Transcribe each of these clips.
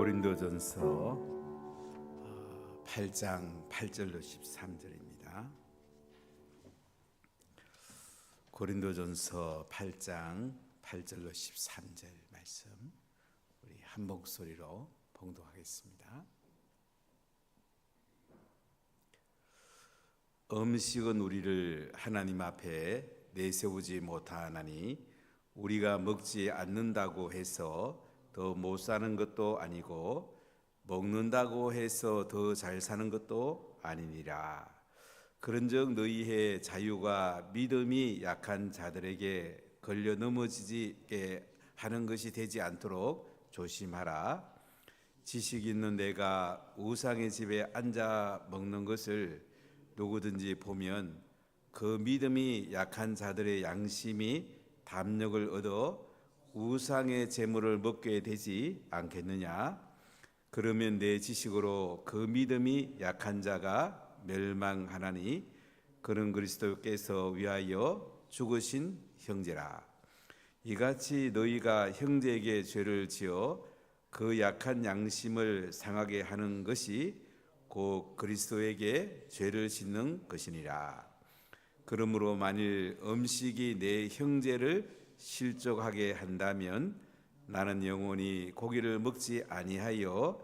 고린도전서 8장 8절로 13절입니다. 고린도전서 8장 8절로 13절 말씀 우리 한 목소리로 봉독하겠습니다. 음식은 우리를 하나님 앞에 내세우지 못하나니 우리가 먹지 않는다고 해서 더 못 사는 것도 아니고 먹는다고 해서 더 잘 사는 것도 아니니라. 그런즉 너희의 자유가 믿음이 약한 자들에게 걸려 넘어지게 하는 것이 되지 않도록 조심하라. 지식 있는 내가 우상의 집에 앉아 먹는 것을 누구든지 보면 그 믿음이 약한 자들의 양심이 담력을 얻어 우상의 재물을 먹게 되지 않겠느냐? 그러면 내 지식으로 그 믿음이 약한 자가 멸망하나니 그는 그리스도께서 위하여 죽으신 형제라. 이같이 너희가 형제에게 죄를 지어 그 약한 양심을 상하게 하는 것이 곧 그리스도에게 죄를 짓는 것이니라. 그러므로 만일 음식이 내 형제를 실족하게 한다면 나는 영원히 고기를 먹지 아니하여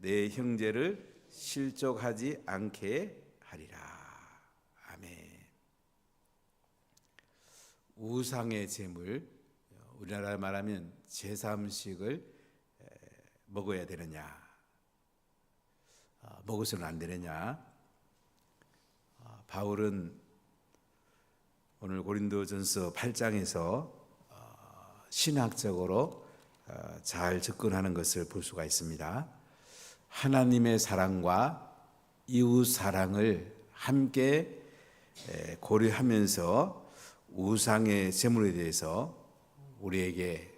내 형제를 실족하지 않게 하리라. 아멘. 우상의 제물, 우리나라 말하면 제사 음식을 먹어야 되느냐, 어, 먹어서는 안 되느냐. 어, 바울은 오늘 고린도전서 8장에서 신학적으로 어, 잘 접근하는 것을 볼 수가 있습니다. 하나님의 사랑과 이웃 사랑을 함께 고려하면서 우상의 재물에 대해서 우리에게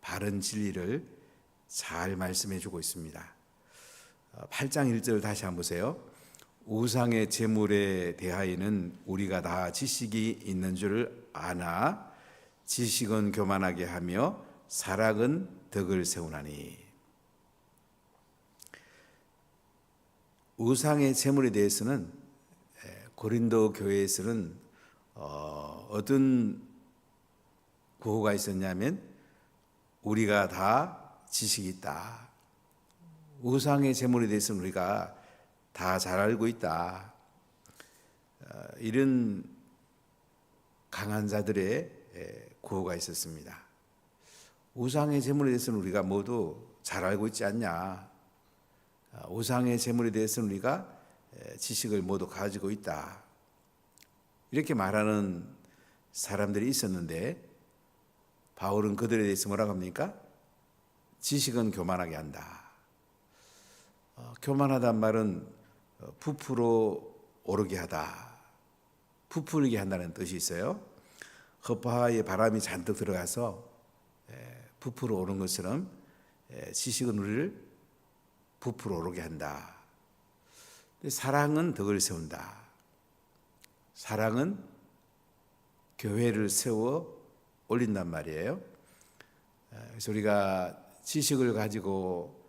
바른 진리를 잘 말씀해 주고 있습니다. 8장 어, 1절 다시 한번 보세요. 우상의 재물에 대하여는 우리가 다 지식이 있는 줄 아나 지식은 교만하게 하며 사랑은 덕을 세우나니 우상의 재물에 대해서는 고린도 교회에서는 어, 어떤 구호가 있었냐면 우리가 다 지식이 있다. 우상의 재물에 대해서는 우리가 다 잘 알고 있다. 어, 이런 강한 자들의 구호가 있었습니다. 우상의 재물에 대해서는 우리가 모두 잘 알고 있지 않냐. 아, 우상의 재물에 대해서는 우리가 지식을 모두 가지고 있다. 이렇게 말하는 사람들이 있었는데 바울은 그들에 대해서 뭐라고 합니까? 지식은 교만하게 한다. 어, 교만하단 말은 어, 부풀어 오르게 하다. 부풀게 한다는 뜻이 있어요. 허파에 바람이 잔뜩 들어가서 부풀어 오는 것처럼 지식은 우리를 부풀어 오르게 한다. 사랑은 덕을 세운다. 사랑은 교회를 세워 올린단 말이에요. 그래서 우리가 지식을 가지고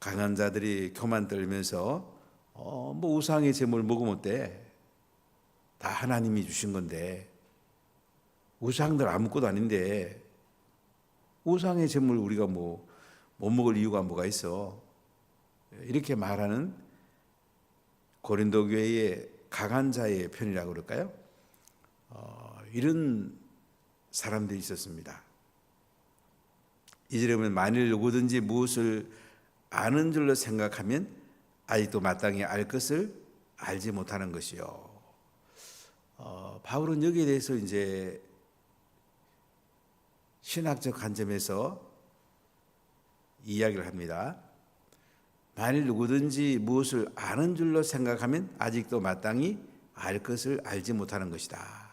강한 자들이 교만 떨면서 어, 뭐 우상의 제물 먹으면 어때? 다 하나님이 주신 건데 우상들 아무것도 아닌데 우상의 제물 우리가 뭐 못 먹을 이유가 뭐가 있어? 이렇게 말하는 고린도 교회의 강한 자의 편이라고 그럴까요? 어, 이런 사람들이 있었습니다. 이절에 보면 만일 누구든지 무엇을 아는 줄로 생각하면 아직도 마땅히 알 것을 알지 못하는 것이요. 어, 바울은 여기에 대해서 이제 신학적 관점에서 이야기를 합니다. 만일 누구든지 무엇을 아는 줄로 생각하면 아직도 마땅히 알 것을 알지 못하는 것이다.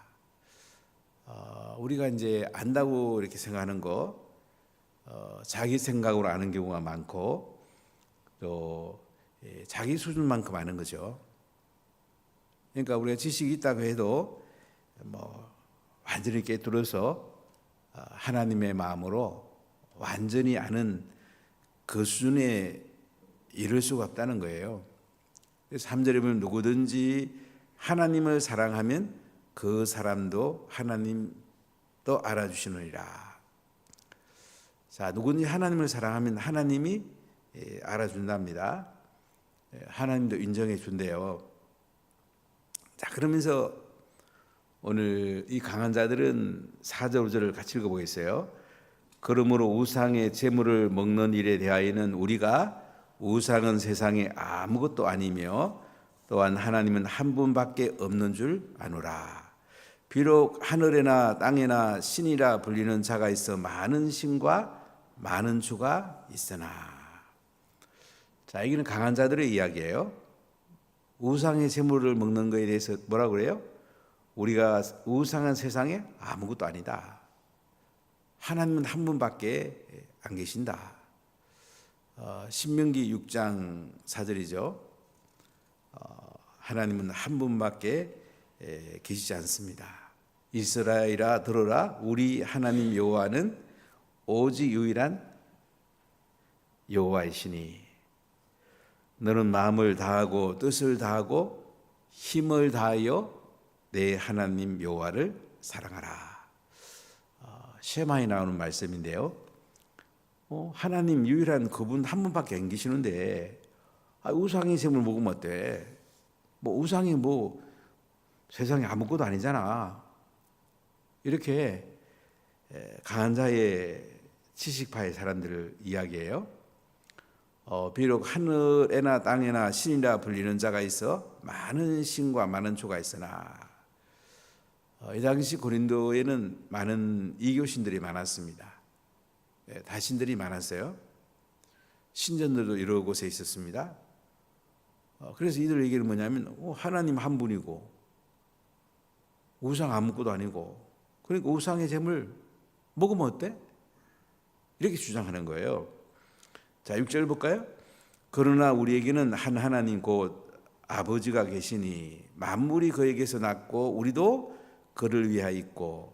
어, 우리가 이제 안다고 이렇게 생각하는 거, 어, 자기 생각으로 아는 경우가 많고, 또 예, 자기 수준만큼 아는 거죠. 그러니까 우리가 지식이 있다고 해도 뭐 완전히 깨뚫어서 어, 하나님의 마음으로 완전히 아는 그 수준에 이를 수가 없다는 거예요. 그래서 3절에 보면 누구든지 하나님을 사랑하면 그 사람도 하나님도 알아주시느니라. 자, 누구든지 하나님을 사랑하면 하나님이 예, 알아준답니다. 예, 하나님도 인정해 준대요. 자, 그러면서 오늘 이 강한 자들은 4절, 5절을 같이 읽어보겠어요. 그러므로 우상의 재물을 먹는 일에 대하여는 우리가 우상은 세상에 아무것도 아니며 또한 하나님은 한 분밖에 없는 줄 아노라. 비록 하늘에나 땅에나 신이라 불리는 자가 있어 많은 신과 많은 주가 있으나. 자, 여기는 강한 자들의 이야기예요. 우상의 재물을 먹는 것에 대해서 뭐라 그래요? 우리가 우상한 세상에 아무것도 아니다. 하나님은 한 분밖에 안 계신다. 어, 신명기 6장 4절이죠. 어, 하나님은 한 분밖에 에, 계시지 않습니다. 이스라엘아 들어라 우리 하나님 여호와는 오직 유일한 여호와이시니 너는 마음을 다하고 뜻을 다하고 힘을 다하여 내 하나님 여호와를 사랑하라. 어, 쉐마에 나오는 말씀인데요. 어, 하나님 유일한 그분 한 분밖에 안 계시는데 아, 우상의 셈을 먹으면 어때? 뭐 우상이 뭐 세상에 아무것도 아니잖아. 이렇게 에, 강한 자의 지식파의 사람들을 이야기해요. 어, 비록 하늘에나 땅에나 신이라 불리는 자가 있어 많은 신과 많은 조가 있으나 어, 이 당시 고린도에는 많은 이교신들이 많았습니다. 예, 다신들이 많았어요. 신전들도 여러 곳에 있었습니다. 어, 그래서 이들 얘기는 뭐냐면 어, 하나님 한 분이고 우상 아무것도 아니고 그러니까 우상의 재물 먹으면 어때? 이렇게 주장하는 거예요. 자, 6절 볼까요? 그러나 우리에게는 한 하나님 곧 아버지가 계시니 만물이 그에게서 났고 우리도 그를 위하여 있고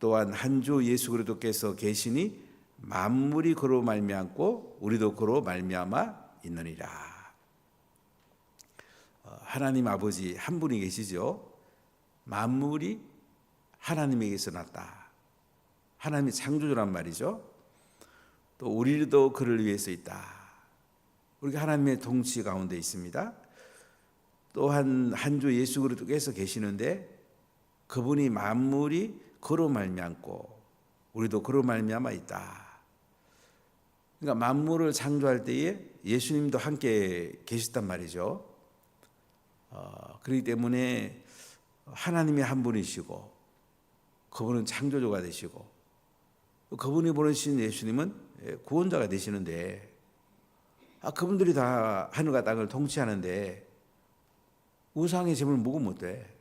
또한 한 주 예수 그리스도께서 계시니 만물이 그로 말미암고 우리도 그로 말미암아 있느니라. 어, 하나님 아버지 한 분이 계시죠. 만물이 하나님에게서 났다. 하나님이 창조주란 말이죠. 또 우리도 그를 위해서 있다. 우리가 하나님의 통치 가운데 있습니다. 또한 한 주 예수 그리스도께서 계시는데 그분이 만물이 그로 말미암고 우리도 그로 말미암아 있다. 그러니까 만물을 창조할 때에 예수님도 함께 계셨단 말이죠. 어, 그렇기 때문에 하나님이 한 분이시고 그분은 창조주가 되시고 그분이 보내신 예수님은 구원자가 되시는데 아 그분들이 다 하늘과 땅을 통치하는데 우상의 짐을 먹으면 어때?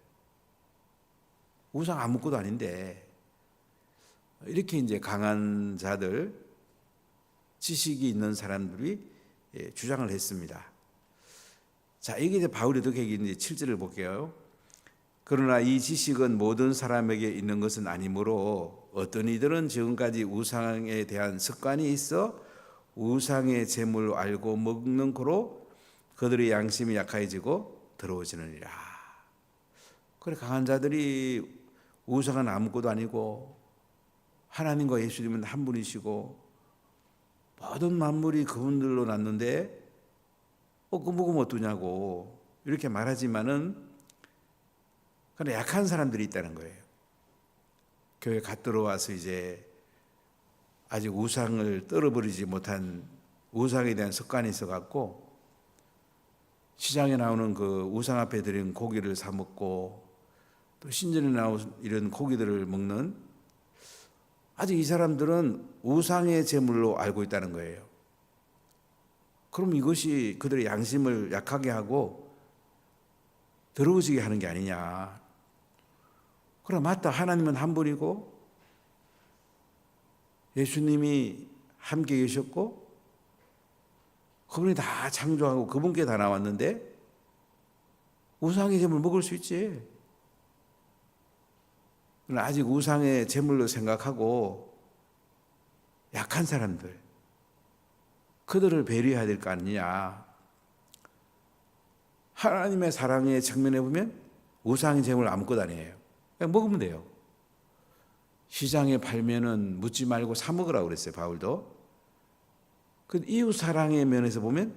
우상 아무것도 아닌데 이렇게 이제 강한 자들 지식이 있는 사람들이 예, 주장을 했습니다. 자, 이게 이제 바울이 어떻게 얘기했는지 7절을 볼게요. 그러나 이 지식은 모든 사람에게 있는 것은 아니므로 어떤 이들은 지금까지 우상에 대한 습관이 있어 우상의 재물을 알고 먹는 거로 그들의 양심이 약해지고 들어오지느니라. 그래 강한 자들이 우상은 아무것도 아니고 하나님과 예수님은 한 분이시고 모든 만물이 그분들로 났는데 어, 그 먹으면 어떠냐고 이렇게 말하지만은 그런데 약한 사람들이 있다는 거예요. 교회 갓 들어와서 이제 아직 우상을 떨어버리지 못한 우상에 대한 습관이 있어 갖고 시장에 나오는 그 우상 앞에 드린 고기를 사 먹고 또 신전에 나오는 이런 고기들을 먹는 아직 이 사람들은 우상의 제물로 알고 있다는 거예요. 그럼 이것이 그들의 양심을 약하게 하고 더러워지게 하는 게 아니냐. 그럼 맞다. 하나님은 한 분이고 예수님이 함께 계셨고 그분이 다 창조하고 그분께 다 나왔는데 우상의 제물 먹을 수 있지. 아직 우상의 제물로 생각하고 약한 사람들 그들을 배려해야 될 거 아니냐. 하나님의 사랑의 측면에 보면 우상의 재물 아무것도 아니에요. 그냥 먹으면 돼요. 시장에 팔면은 묻지 말고 사 먹으라고 그랬어요, 바울도. 그 이웃 사랑의 면에서 보면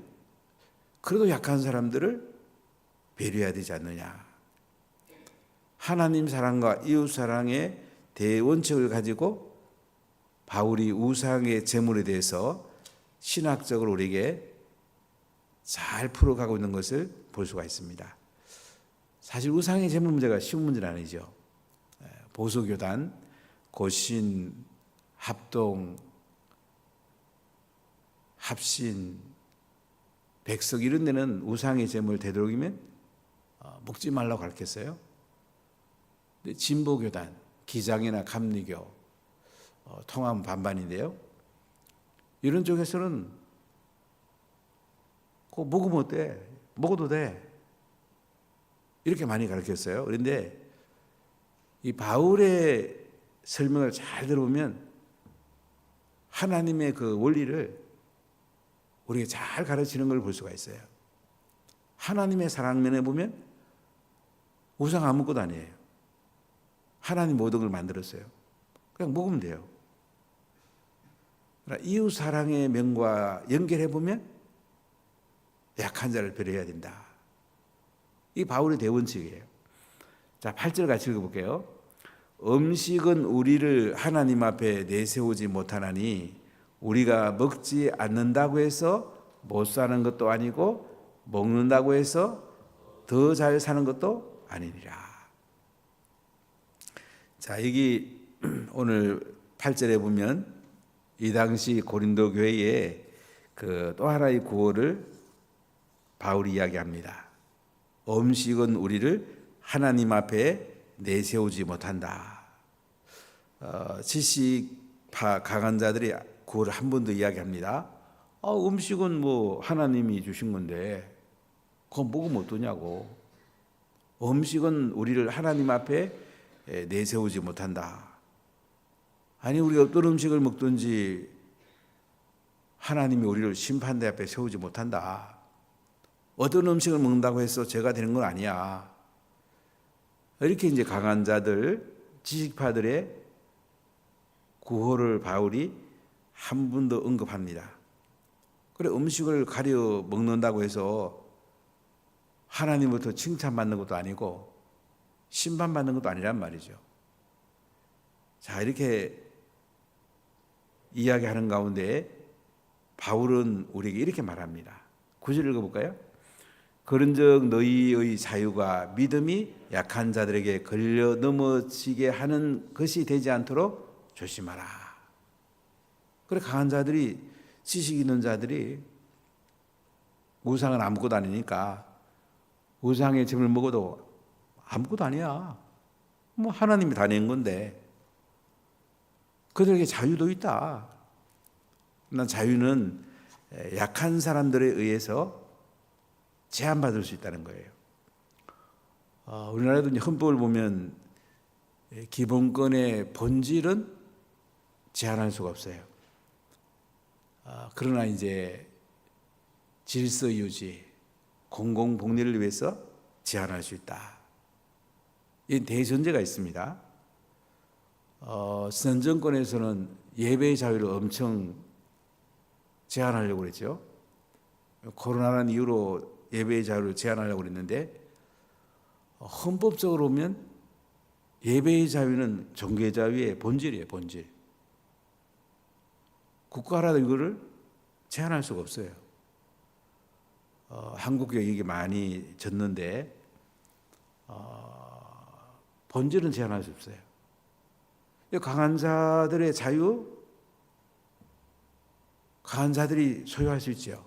그래도 약한 사람들을 배려해야 되지 않느냐. 하나님 사랑과 이웃 사랑의 대원칙을 가지고 바울이 우상의 재물에 대해서 신학적으로 우리에게 잘 풀어가고 있는 것을 볼 수가 있습니다. 사실 우상의 재물 문제가 쉬운 문제는 아니죠. 예, 보수교단, 고신, 합동, 합신, 백석 이런 데는 우상의 재물 되도록이면 어, 먹지 말라고 가르쳤어요. 근데 진보교단, 기장이나 감리교, 어, 통합 반반인데요. 이런 쪽에서는 그 먹으면 어때? 먹어도 돼. 이렇게 많이 가르쳤어요. 그런데 이 바울의 설명을 잘 들어보면 하나님의 그 원리를 우리가 잘 가르치는 걸 볼 수가 있어요. 하나님의 사랑면에 보면 우상 아무것도 아니에요. 하나님 모든 걸 만들었어요. 그냥 먹으면 돼요. 이웃 사랑의 면과 연결해 보면 약한 자를 배려해야 된다. 이 바울의 대원칙이에요. 자, 8절 같이 읽어볼게요. 음식은 우리를 하나님 앞에 내세우지 못하나니 우리가 먹지 않는다고 해서 못 사는 것도 아니고 먹는다고 해서 더 잘 사는 것도 아니니라. 자, 여기 오늘 8절에 보면 이 당시 고린도 교회에 그 또 하나의 구호를 바울이 이야기합니다. 음식은 우리를 하나님 앞에 내세우지 못한다. 어, 지식파 강한 자들이 구호를 한번더 이야기합니다. 어, 음식은 뭐 하나님이 주신 건데 그거 먹으면 어떠냐고. 음식은 우리를 하나님 앞에 내세우지 못한다. 아니 우리가 어떤 음식을 먹든지 하나님이 우리를 심판대 앞에 세우지 못한다. 어떤 음식을 먹는다고 해서 죄가 되는 건 아니야. 이렇게 이제 강한 자들, 지식파들의 구호를 바울이 한 번 더 언급합니다. 그래 음식을 가려 먹는다고 해서 하나님부터 칭찬받는 것도 아니고 심판받는 것도 아니란 말이죠. 자, 이렇게 이야기하는 가운데 바울은 우리에게 이렇게 말합니다. 구절 읽어볼까요? 그런즉 너희의 자유가 믿음이 약한 자들에게 걸려 넘어지게 하는 것이 되지 않도록 조심하라. 그래 강한 자들이 지식 있는 자들이 우상은 아무것도 아니니까 우상의 점을 먹어도 아무것도 아니야. 뭐 하나님이 다 낸 건데 그들에게 자유도 있다. 난 자유는 약한 사람들에 의해서 제한받을 수 있다는 거예요. 어, 우리나라도 이제 헌법을 보면 기본권의 본질은 제한할 수가 없어요. 어, 그러나 이제 질서 유지, 공공 복리를 위해서 제한할 수 있다. 이 대전제가 있습니다. 어, 선 정권에서는 예배의 자유를 엄청 제한하려고 그랬죠. 코로나라는 이유로 예배의 자유를 제한하려고 그랬는데 헌법적으로 보면 예배의 자유는 종교 자유의 본질이에요, 본질. 국가라도 이거를 제한할 수가 없어요. 어, 한국교 얘기 많이 졌는데 어, 본질은 제한할 수 없어요. 강한 자들의 자유, 강한 자들이 소유할 수 있죠.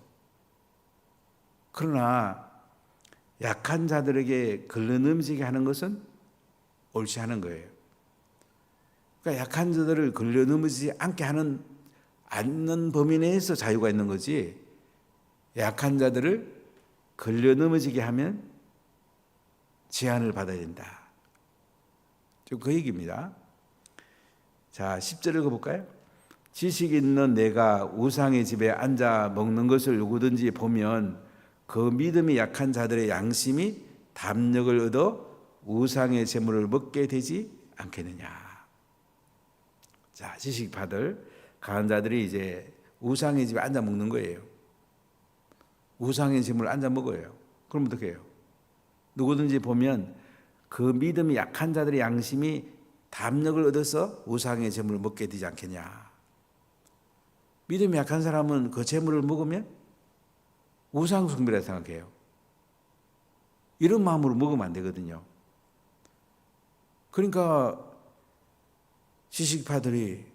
그러나 약한 자들에게 걸러넘지게 하는 것은 옳지 않은 거예요. 그러니까 약한 자들을 걸러넘지 않게 하는 않는 범위 내에서 자유가 있는 거지. 약한 자들을 걸려넘어지게 하면 제한을 받아야 된다. 그 얘기입니다. 자, 10절 읽어볼까요? 지식 있는 내가 우상의 집에 앉아 먹는 것을 누구든지 보면 그 믿음이 약한 자들의 양심이 담력을 얻어 우상의 재물을 먹게 되지 않겠느냐. 자, 지식 받을 가한 자들이 이제 우상의 집에 앉아 먹는 거예요. 우상의 재물을 앉아 먹어요. 그럼 어떻게 해요? 누구든지 보면 그 믿음이 약한 자들의 양심이 담력을 얻어서 우상의 재물을 먹게 되지 않겠냐. 믿음이 약한 사람은 그 재물을 먹으면 우상 숭배라 생각해요. 이런 마음으로 먹으면 안 되거든요. 그러니까 시식파들이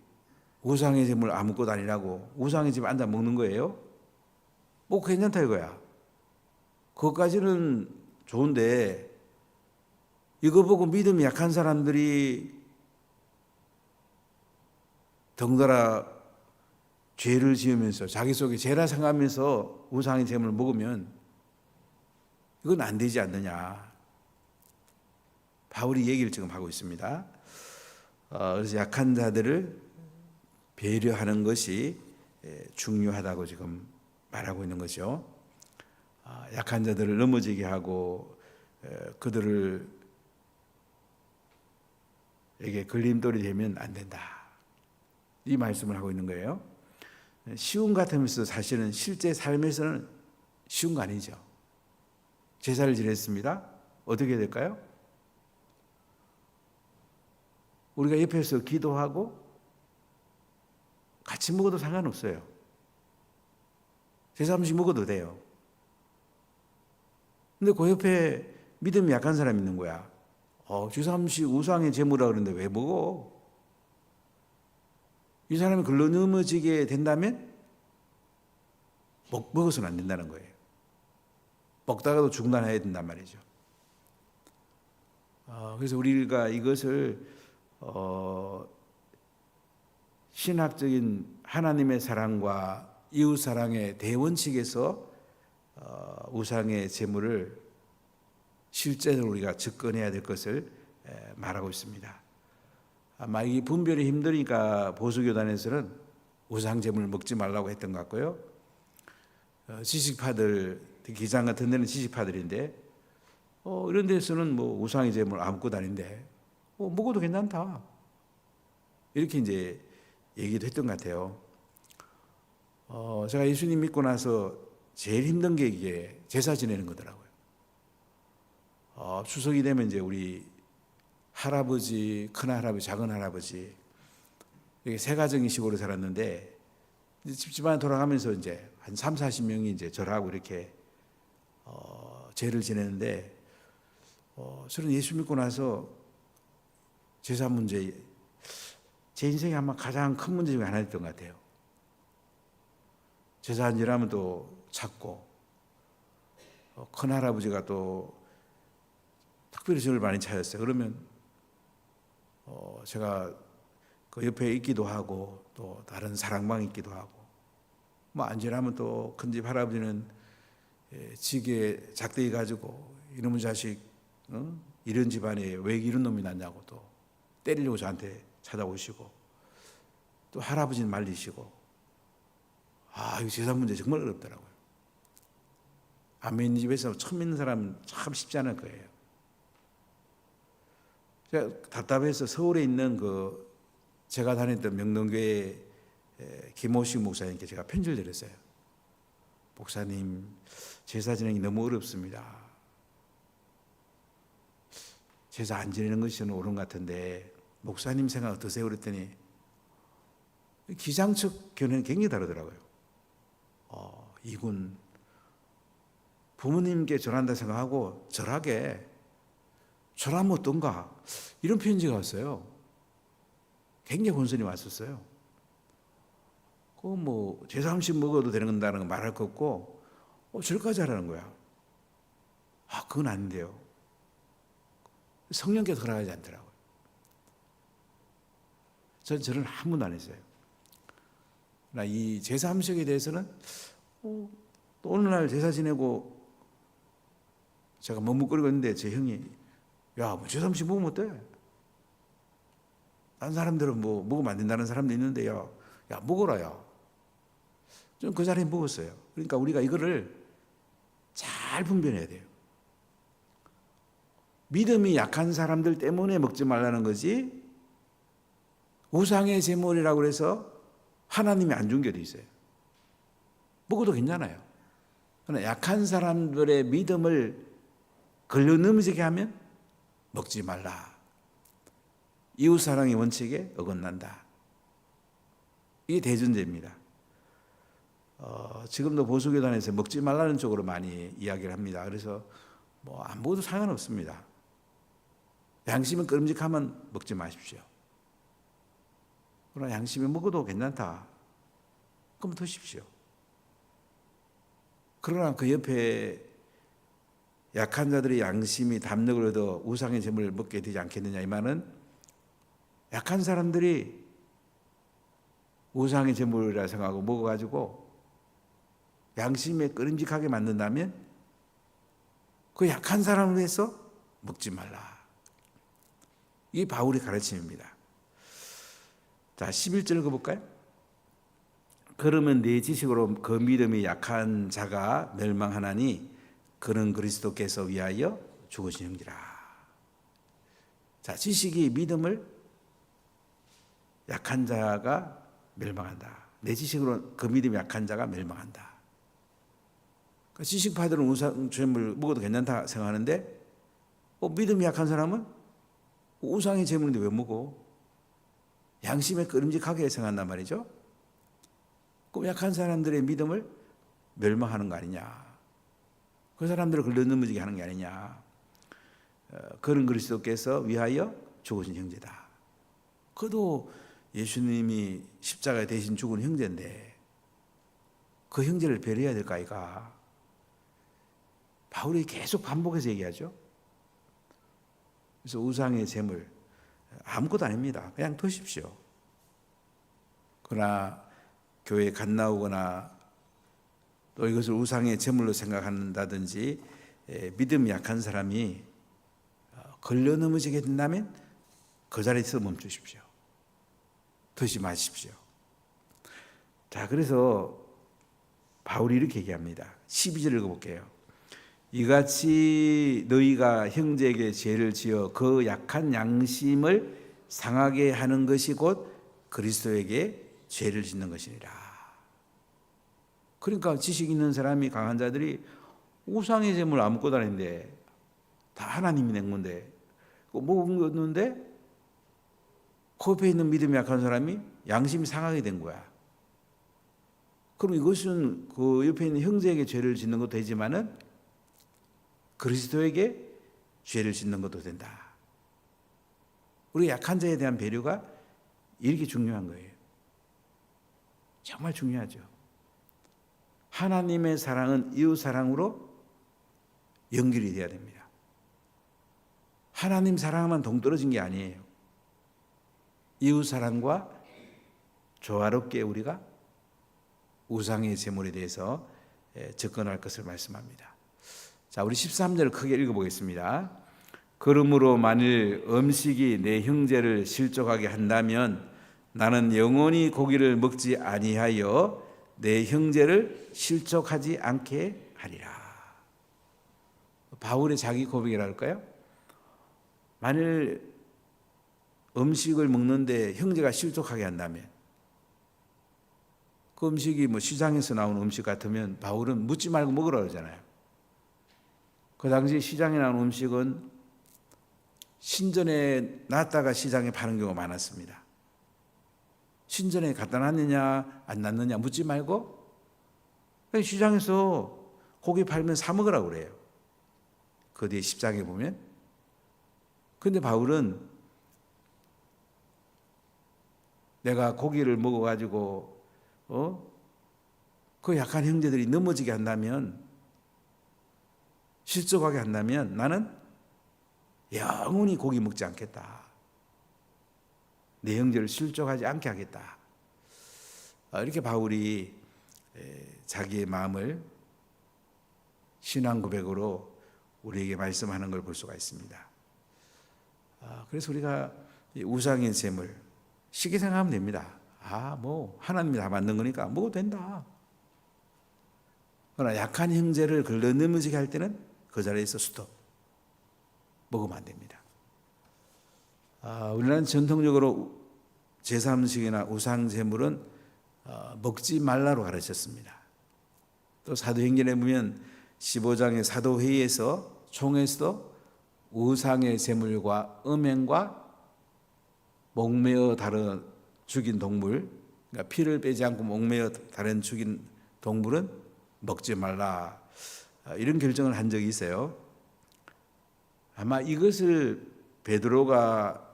우상의 재물 아무것도 아니라고 우상의 집 앉아 먹는 거예요. 뭐 괜찮다 이거야. 그것까지는 좋은데 이거 보고 믿음이 약한 사람들이 덩달아 죄를 지으면서 자기 속에 죄라 생각하면서 우상의 재물을 먹으면 이건 안 되지 않느냐. 바울이 얘기를 지금 하고 있습니다. 어, 그래서 약한 자들을 배려하는 것이 예, 중요하다고 지금 말하고 있는 거죠. 아, 약한 자들을 넘어지게 하고 에, 그들을 에게 걸림돌이 되면 안 된다. 이 말씀을 하고 있는 거예요. 쉬운 것 같으면서 사실은 실제 삶에서는 쉬운 거 아니죠. 제사를 지냈습니다. 어떻게 될까요? 우리가 옆에서 기도하고 같이 먹어도 상관없어요. 제사 음식 먹어도 돼요. 근데 그 옆에 믿음이 약한 사람이 있는 거야. 어, 음식 우상의 제물이라 그러는데 왜 먹어? 이 사람이 글로 넘어지게 된다면 먹, 먹어서는 안 된다는 거예요. 먹다가도 중단해야 된단 말이죠. 어, 그래서 우리가 이것을 어, 신학적인 하나님의 사랑과 이웃 사랑의 대원칙에서 어, 우상의 재물을 실제로 우리가 접근해야 될 것을 에, 말하고 있습니다. 아마 이 분별이 힘드니까 보수교단에서는 우상 재물 먹지 말라고 했던 것 같고요. 어, 지식파들 기장 같은 데는 지식파들인데 어, 이런 데서는 뭐 우상의 재물 아무것도 아닌데 어, 먹어도 괜찮다. 이렇게 이제 얘기도 했던 것 같아요. 어, 제가 예수님 믿고 나서 제일 힘든 게 이게 제사 지내는 거더라고요. 어, 추석이 되면 이제 우리 할아버지, 큰 할아버지, 작은 할아버지 이게 세 가정이식으로 살았는데 집집안 돌아가면서 이제 한 3, 40명이 이제 절하고 이렇게 어, 제를 지내는데 어, 저는 예수 믿고 나서 제사 문제 제 인생에 아마 가장 큰 문제 중에 하나였던 것 같아요. 제사 한 일하면 또 찾고 어, 큰 할아버지가 또 특별히 저를 많이 찾았어요. 그러면 어, 제가 그 옆에 있기도 하고 또 다른 사랑방 있기도 하고 뭐 안전하면 또 큰 집 할아버지는 예, 지게 작대기 가지고 이놈의 자식 어? 이런 집안에 왜 이런 놈이 났냐고 또 때리려고 저한테 찾아오시고 또 할아버지는 말리시고 아 이거 재산 문제 정말 어렵더라고요. 안 믿는 집에서 처음 있는 사람은 참 쉽지 않을 거예요. 제가 답답해서 서울에 있는 그 제가 다녔던 명동교회 김호식 목사님께 제가 편지를 드렸어요. 목사님, 제사 지내기 너무 어렵습니다. 제사 안 지내는 것이 저는 옳은 것 같은데 목사님 생각 어떠세요? 그랬더니 기장측 견해는 굉장히 다르더라고요. 어, 이군 부모님께 절한다 생각하고 절하게 절하면 어떤가 이런 편지가 왔어요. 굉장히 혼선이 왔었어요. 그뭐 제삼십 먹어도 되는 건다는 거 말할 거 없고 어, 절까지 하라는 거야. 아 그건 아닌데요. 성령께서 허락하지 않더라고요. 전 저는 한 번도 안 했어요. 나이 제사 함식에 대해서는 어, 또 어느 날 제사 지내고 제가 머뭇거리고 있는데 제 형이 야, 뭐 음식 먹으면 어때? 다른 사람들은 뭐 먹으면 안 된다는 사람도 있는데요. 야 먹어라요. 좀그 자리에 먹었어요. 그러니까 우리가 이거를 잘 분별해야 돼요. 믿음이 약한 사람들 때문에 먹지 말라는 거지 우상의 제물이라고 해서 하나님이 안 준 게 어디 있어요. 먹어도 괜찮아요. 그러나 약한 사람들의 믿음을 걸려 넘어지게 하면 먹지 말라. 이웃 사랑의 원칙에 어긋난다. 이게 대전제입니다. 어, 지금도 보수교단에서 먹지 말라는 쪽으로 많이 이야기를 합니다. 그래서 뭐 안 먹어도 상관없습니다. 양심은 끄름직하면 먹지 마십시오. 그러나 양심이 먹어도 괜찮다. 그럼 드십시오. 그러나 그 옆에 약한 자들의 양심이 담력을 얻어 우상의 재물을 먹게 되지 않겠느냐 이 말은 약한 사람들이 우상의 재물이라 생각하고 먹어가지고 양심에 끄림직하게 만든다면 그 약한 사람을 위해서 먹지 말라. 이게 바울의 가르침입니다. 자, 11절 읽어볼까요? 그러면 내 지식으로 그 믿음이 약한 자가 멸망하나니 그는 그리스도께서 위하여 죽으신 형기라. 자, 지식이 믿음을 약한 자가 멸망한다. 내 지식으로 그 믿음이 약한 자가 멸망한다. 그 지식파들은 우상 죄물 먹어도 괜찮다 생각하는데 어, 믿음이 약한 사람은 우상의 재물인데 왜 먹어? 양심에 끄림직하게 생각한단 말이죠. 그럼 약한 사람들의 믿음을 멸망하는 거 아니냐? 그 사람들을 걸려 넘어지게 하는 게 아니냐? 어, 그런 그리스도께서 위하여 죽으신 형제다. 그도 예수님이 십자가에 대신 죽은 형제인데 그 형제를 배려해야 될까 이가 바울이 계속 반복해서 얘기하죠. 그래서 우상의 재물 아무것도 아닙니다. 그냥 드십시오. 그러나 교회에 갓 나오거나 또 이것을 우상의 제물로 생각한다든지 에, 믿음이 약한 사람이 어, 걸려 넘어지게 된다면 그 자리에서 멈추십시오. 드시 마십시오. 자, 그래서 바울이 이렇게 얘기합니다. 12절 읽어볼게요. 이같이 너희가 형제에게 죄를 지어 그 약한 양심을 상하게 하는 것이 곧 그리스도에게 죄를 짓는 것이니라. 그러니까 지식 있는 사람이 강한 자들이 우상의 제물 아무것도 아닌데 다 하나님이 낸 건데 먹었는데 코앞에 있는 믿음이 약한 사람이 양심이 상하게 된 거야. 그럼 이것은 그 옆에 있는 형제에게 죄를 짓는 것도 되지만은 그리스도에게 죄를 짓는 것도 된다. 우리 약한 자에 대한 배려가 이렇게 중요한 거예요. 정말 중요하죠. 하나님의 사랑은 이웃 사랑으로 연결이 돼야 됩니다. 하나님 사랑만 동떨어진 게 아니에요. 이웃 사랑과 조화롭게 우리가 우상의 제물에 대해서 접근할 것을 말씀합니다. 자, 우리 13절을 크게 읽어보겠습니다. 그러므로 만일 음식이 내 형제를 실족하게 한다면 나는 영원히 고기를 먹지 아니하여 내 형제를 실족하지 않게 하리라. 바울의 자기 고백이랄까요? 만일 음식을 먹는데 형제가 실족하게 한다면 그 음식이 뭐 시장에서 나온 음식 같으면 바울은 묻지 말고 먹으라 그러잖아요. 그 당시 시장에 나온 음식은 신전에 놨다가 시장에 파는 경우가 많았습니다. 신전에 갖다 놨느냐 안 놨느냐 묻지 말고 시장에서 고기 팔면 사 먹으라고 그래요. 그 뒤에 십장에 보면 근데 바울은 내가 고기를 먹어 가지고 어? 그 약한 형제들이 넘어지게 한다면 실족하게 한다면 나는 영원히 고기 먹지 않겠다. 내 형제를 실족하지 않게 하겠다. 아, 이렇게 바울이 자기의 마음을 신앙 고백으로 우리에게 말씀하는 걸 볼 수가 있습니다. 아, 그래서 우리가 우상의 셈을 쉽게 생각하면 됩니다. 아, 뭐 하나님이 다 만든 거니까 먹어도 된다. 그러나 약한 형제를 걸러 넘어지게 할 때는 그 자리에서 스톱. 먹으면 안 됩니다. 아, 우리나라는 전통적으로 제사음식이나 우상 제물은 어, 먹지 말라로 가르쳤습니다. 또 사도행전에 보면 15장의 사도회의에서 총에서도 우상의 제물과 음행과 목매어 다른 죽인 동물, 그러니까 피를 빼지 않고 목매어 다른 죽인 동물은 먹지 말라 아, 이런 결정을 한 적이 있어요. 아마 이것을 베드로가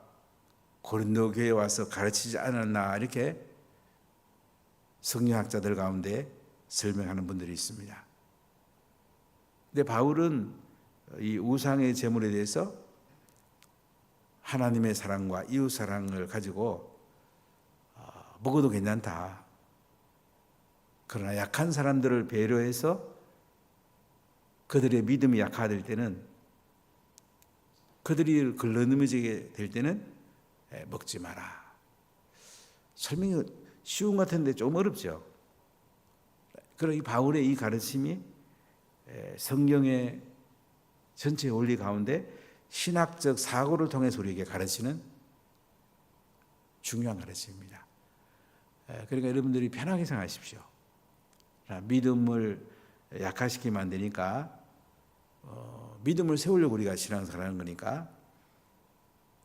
고린도 교회에 와서 가르치지 않았나 이렇게 성경학자들 가운데 설명하는 분들이 있습니다. 근데 바울은 이 우상의 제물에 대해서 하나님의 사랑과 이웃 사랑을 가지고 아, 먹어도 괜찮다. 그러나 약한 사람들을 배려해서 그들의 믿음이 약화될 때는 그들이 걸러넘어지게 될 때는 에, 먹지 마라. 설명이 쉬운 것 같은데 좀 어렵죠. 그러나 이 바울의 이 가르침이 에, 성경의 전체 원리 가운데 신학적 사고를 통해서 우리에게 가르치는 중요한 가르침입니다. 에, 그러니까 여러분들이 편하게 생각하십시오. 자, 믿음을 약화시키면 안 되니까 어, 믿음을 세우려고 우리가 신앙생활하는 거니까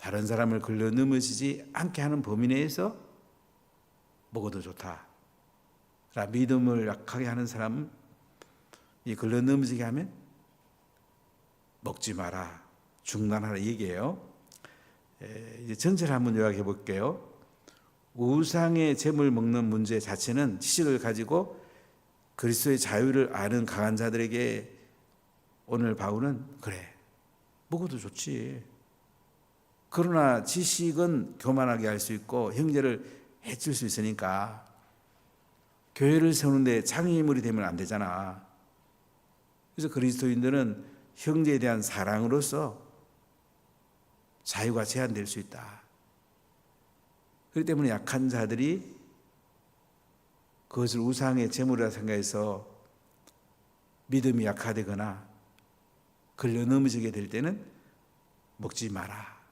다른 사람을 걸러 넘어지지 않게 하는 범위 내에서 먹어도 좋다. 그러나 믿음을 약하게 하는 사람이 걸러 넘어지게 하면 먹지 마라. 중단하라 얘기예요. 에, 이제 전체를 한번 요약해 볼게요. 우상의 재물 먹는 문제 자체는 지식을 가지고 그리스도의 자유를 아는 강한 자들에게 오늘 바울은 그래 먹어도 좋지. 그러나 지식은 교만하게 할 수 있고 형제를 해칠 수 있으니까 교회를 세우는데 장애물이 되면 안 되잖아. 그래서 그리스도인들은 형제에 대한 사랑으로서 자유가 제한될 수 있다. 그렇기 때문에 약한 자들이 그것을 우상의 제물이라 생각해서 믿음이 약화되거나 걸려 넘어지게 될 때는 먹지 마라.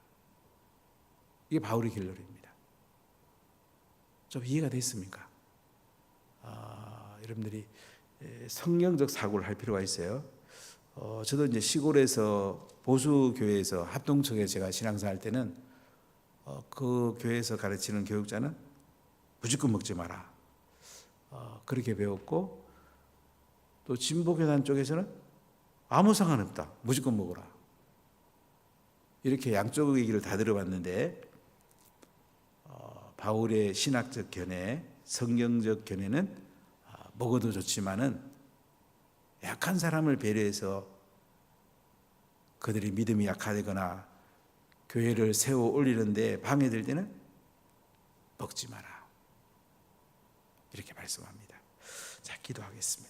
이게 바울의 결론입니다. 좀 이해가 됐습니까? 아, 여러분들이 성경적 사고를 할 필요가 있어요. 어, 저도 이제 시골에서 보수 교회에서 합동청에 제가 신앙생활 할 때는 어, 그 교회에서 가르치는 교육자는 무조건 먹지 마라. 어, 그렇게 배웠고 또 진보교단 쪽에서는 아무 상관없다. 무조건 먹어라. 이렇게 양쪽 얘기를 다 들어봤는데 어, 바울의 신학적 견해, 성경적 견해는 아, 먹어도 좋지만은 약한 사람을 배려해서 그들이 믿음이 약화되거나 교회를 세워 올리는데 방해될 때는 먹지 마라. 이렇게 말씀합니다. 자, 기도하겠습니다.